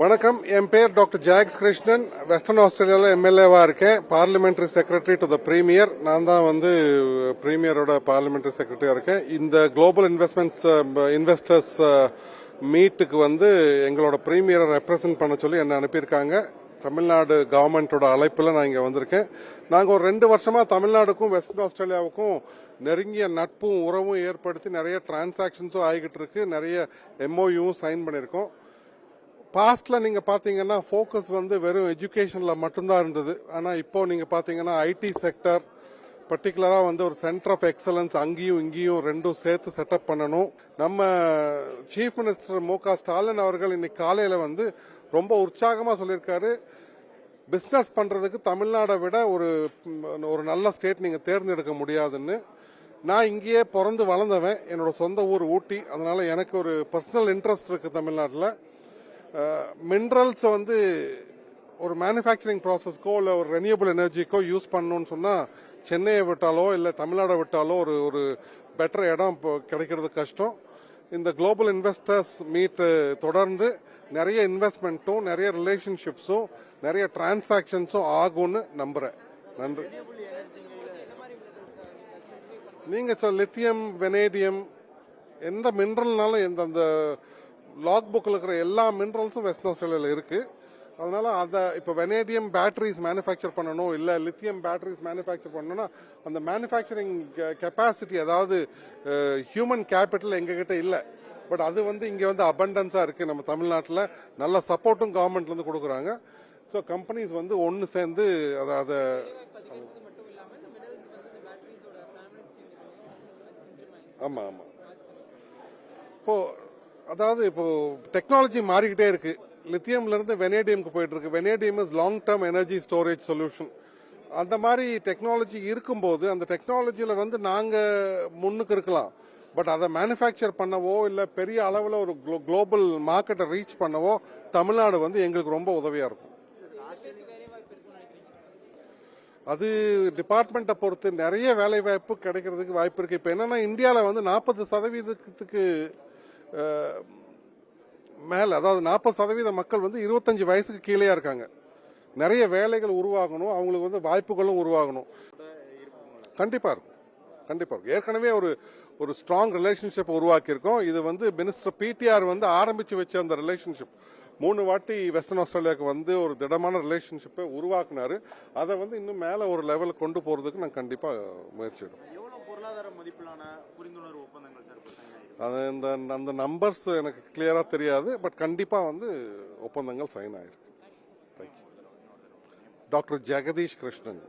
வணக்கம். என் பேர் doctor Jacks Krishnan western ஆஸ்திரேலியாவில் எம்எல்ஏவா இருக்கேன். Parliamentary secretary to the premier. நான் தான் வந்து பிரீமியரோட பார்லிமெண்டரி செக்ரட்டரியா இருக்கேன். இந்த குளோபல் இன்வெஸ்ட்மெண்ட்ஸ் இன்வெஸ்டர்ஸ் மீட்டுக்கு வந்து எங்களோட பிரீமியரை ரெப்ரசன்ட் பண்ண சொல்லி என்னை அனுப்பியிருக்காங்க. தமிழ்நாடு கவர்மெண்ட்டோட அழைப்பில் நான் இங்கே வந்திருக்கேன். நாங்கள் ஒரு ரெண்டு வருஷமாக தமிழ்நாடுக்கும் வெஸ்டர்ன் ஆஸ்திரேலியாவுக்கும் நெருங்கிய நட்பும் உறவும் ஏற்படுத்தி நிறைய டிரான்சாக்ஷன்ஸும் ஆகிக்கிட்டு இருக்கு. நிறைய எம்ஓயும் சைன் பண்ணியிருக்கோம். பாஸ்ட்டில் நீங்கள் பார்த்தீங்கன்னா ஃபோக்கஸ் வந்து வெறும் எஜுகேஷனில் மட்டும்தான் இருந்தது. ஆனால் இப்போ நீங்கள் பார்த்தீங்கன்னா ஐடி செக்டர் பர்டிகுலராக வந்து ஒரு சென்டர் ஆஃப் எக்ஸலன்ஸ் அங்கேயும் இங்கேயும் ரெண்டும் சேர்த்து செட்டப் பண்ணணும். நம்ம சீஃப் மினிஸ்டர் மு க ஸ்டாலின் அவர்கள் இன்னைக்கு காலையில் வந்து ரொம்ப உற்சாகமாக சொல்லியிருக்காரு. பிஸ்னஸ் பண்ணுறதுக்கு தமிழ்நாடை விட ஒரு ஒரு நல்ல ஸ்டேட் நீங்கள் தேர்ந்தெடுக்க முடியாதுன்னு. நான் இங்கேயே பிறந்து வளர்ந்தவன். என்னோட சொந்த ஊர் ஊட்டி. அதனால் எனக்கு ஒரு பர்சனல் இன்ட்ரெஸ்ட் இருக்குது தமிழ்நாட்டில். மினரல்ஸை வந்து ஒரு மேனுஃபேக்சரிங் ப்ராசஸ்க்கோ இல்லை ஒரு ரெனியூபிள் எனர்ஜிக்கோ யூஸ் பண்ணணும்னு சொன்னால் சென்னையை விட்டாலோ இல்லை தமிழ்நாடை விட்டாலோ ஒரு ஒரு பெட்டர் இடம் இப்போ கிடைக்கிறது கஷ்டம். இந்த குளோபல் இன்வெஸ்டர்ஸ் மீட்டு தொடர்ந்து நிறைய இன்வெஸ்ட்மெண்ட்டும் நிறைய ரிலேஷன்ஷிப்ஸும் நிறைய டிரான்சாக்ஷன்ஸும் ஆகும்னு நம்புகிறேன் நன்றி. நீங்கள் சொல் லித்தியம் வெனேடியம் எந்த மினரல்னாலும் எந்த அந்த லாக் புக்கில் இருக்கிற எல்லா மினரல்ஸும் வெஸ்ட் ஆஸ்திரேலியாவில் இருக்குது அதனால் அதை இப்போ வெனேடியம் பேட்டரிஸ் மேனுஃபேக்சர் பண்ணணும் இல்லை லித்தியம் பேட்டரிஸ் மேனுஃபேக்சர் பண்ணணும்னா அந்த மேனுஃபேக்சரிங் கெப்பாசிட்டி அதாவது ஹியூமன் கேபிட்டல் எங்ககிட்ட இல்லை. பட் அது வந்து இங்கே வந்து அபண்டன்ஸாக இருக்குது நம்ம தமிழ்நாட்டில். நல்ல சப்போர்ட்டும் கவர்மெண்ட்லேருந்து கொடுக்குறாங்க. ஸோ கம்பெனிஸ் வந்து ஒன்று சேர்ந்து அதை அதை ஆமாம் ஆமாம் இப்போது அதாவது இப்போ டெக்னாலஜி மாறிக்கிட்டே இருக்கு. லித்தியம்ல இருந்து வெனேடியம்க்கு போயிட்டு இருக்கு vanadium is long term energy storage solution அந்த மாதிரி டெக்னாலஜி இருக்கும்போது அந்த டெக்னாலஜியில வந்து நாங்க முன்னுக்கு இருக்கலாம். பட் அதை மேனுஃபேக்சர் பண்ணவோ இல்லை பெரிய அளவில் ஒரு குளோபல் மார்க்கெட்டை ரீச் பண்ணவோ தமிழ்நாடு வந்து எங்களுக்கு ரொம்ப உதவியாக இருக்கும். அது டிபார்ட்மெண்ட்டை பொறுத்து நிறைய வேலை வாய்ப்பு கிடைக்கிறதுக்கு வாய்ப்பு இருக்கு. இப்போ என்னன்னா இந்தியாவில் வந்து நாற்பது சதவீதத்துக்கு மேலே அதாவது நாற்பது சதவீத மக்கள் வந்து இருபத்தஞ்சு வயசுக்கு கீழேயா இருக்காங்க. நிறைய வேலைகள் உருவாகணும் அவங்களுக்கு வந்து வாய்ப்புகளும் உருவாகணும். கண்டிப்பாக இருக்கும். கண்டிப்பாக இருக்கும். ஏற்கனவே ஒரு ஒரு ஸ்ட்ராங் ரிலேஷன்ஷிப் உருவாக்கியிருக்கோம். இது வந்து மினிஸ்டர் பிடிஆர் வந்து ஆரம்பித்து வச்ச அந்த ரிலேஷன்ஷிப் மூணு வாட்டி வெஸ்டர்ன் ஆஸ்திரேலியாவுக்கு வந்து ஒரு திடமான ரிலேஷன்ஷிப்பை உருவாக்குனாரு. அதை வந்து இன்னும் மேலே ஒரு லெவலுக்கு கொண்டு போகிறதுக்கு நான் கண்டிப்பாக முயற்சி பொருளாதார மதிப்பிலான புரிந்துணர்வு ஒப்பந்தங்கள் சார் அது இந்த அந்த நம்பர்ஸ் எனக்கு கிளியரா தெரியாது பட் கண்டிப்பா வந்து ஒப்பந்தங்கள் சைன் ஆயிருக்கு. டாக்டர் ஜெகதீஷ் கிருஷ்ணன்.